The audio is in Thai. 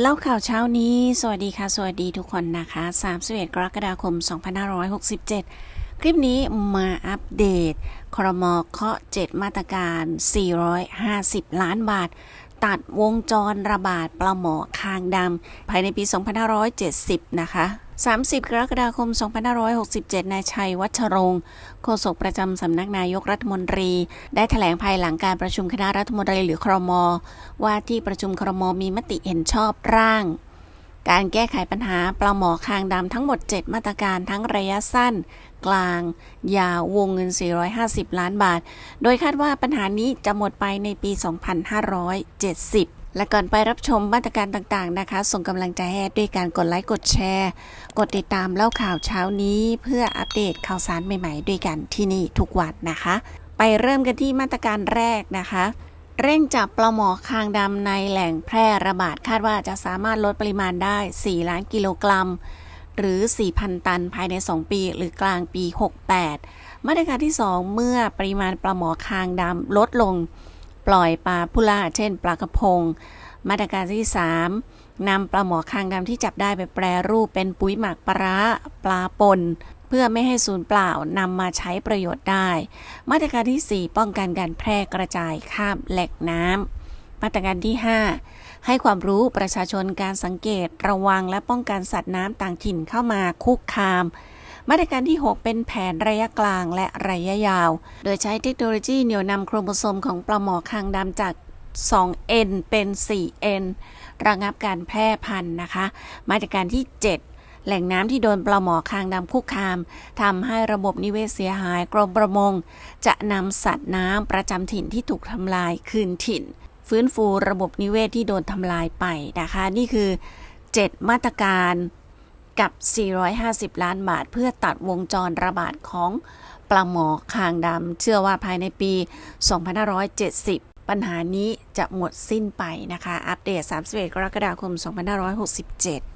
เล่าข่าวเช้านี้ สวัสดีค่ะ สวัสดีทุกคนนะคะ31กรกฎาคม 2567 คลิปนี้มาอัปเดต ครมเคาะ 7 มาตรการ 450 ล้านบาท ตัดวงจรระบาดปลาหมอคางดำภายในปี 2570 นะคะ 30 กรกฎาคม 2567 นายชัยวัชรงค์โฆษกประจำสำนักนายกรัฐมนตรี ได้แถลงภายหลังการประชุมคณะรัฐมนตรีหรือครม ว่าที่ประชุมครมมีมติเห็นชอบร่าง การแก้ไขปัญหาปลาหมอคางดำทั้งหมด 7 มาตรการทั้งระยะสั้น กลาง ยาววงเงิน 450 ล้านบาท โดยคาดว่าปัญหานี้จะหมดไปในปี 2570 และก่อนไปรับชมมาตรการต่างๆนะคะ ส่งกำลังใจให้ด้วยการกดไลค์กดแชร์ กดติดตามเล่าข่าวเช้านี้ เพื่ออัปเดตข่าวสารใหม่ๆ ด้วยกันที่นี่ทุกวันนะคะ ไปเริ่มกันที่มาตรการแรกนะคะ เร่งจับปลาหมอคางดำในแหล่งแพร่ระบาดคาดว่าจะสามารถลดปริมาณได้ 4 ล้านกิโลกรัม หรือ 4,000 ตันภายใน 2 ปี หรือกลางปี 68 มาตรการที่ 2 เมื่อปริมาณปลาหมอคางดำลดลง ปล่อยปลาพุล่าเช่น ปลากระพง มาตรการที่ 3นำปลาหมอคางดำที่จับได้ไปแปรรูปเป็นปุ๋ยหมักปลาปลาปนเพื่อไม่ให้สูญเปล่านำมาใช้ประโยชน์ได้ มาตรการที่ 4 ป้องกันการแพร่กระจายข้ามแหล่งน้ำมาตรการที่ 5 ให้ความรู้ประชาชนการสังเกตระวังและป้องกันสัตว์น้ำต่างถิ่นเข้ามาคุกคาม มาตรการที่ 6 เป็นแผนระยะกลางและระยะยาว โดยใช้เทคโนโลยีเหนี่ยวนำโครโมโซมของปลาหมอคางดำจาก 2N เป็น 4N ระงับการแพร่พันธุ์นะคะ มาตรการที่ 7แหล่งน้ำที่โดนปลาหมอคางดำคุกคามทำให้ระบบนิเวศเสียหายกรมประมง จะนำสัตว์น้ำประจำถิ่นที่ถูกทำลายคืนถิ่น ฟื้นฟูระบบนิเวศที่โดนทำลายไปนะคะ นี่คือ 7 มาตรการ กับ 450 ล้านบาท เพื่อตัดวงจรระบาดของปลาหมอคางดำเชื่อว่าภายในปี 2570 ปัญหานี้จะหมดสิ้นไปนะคะ อัปเดต 31 กรกฎาคม 2567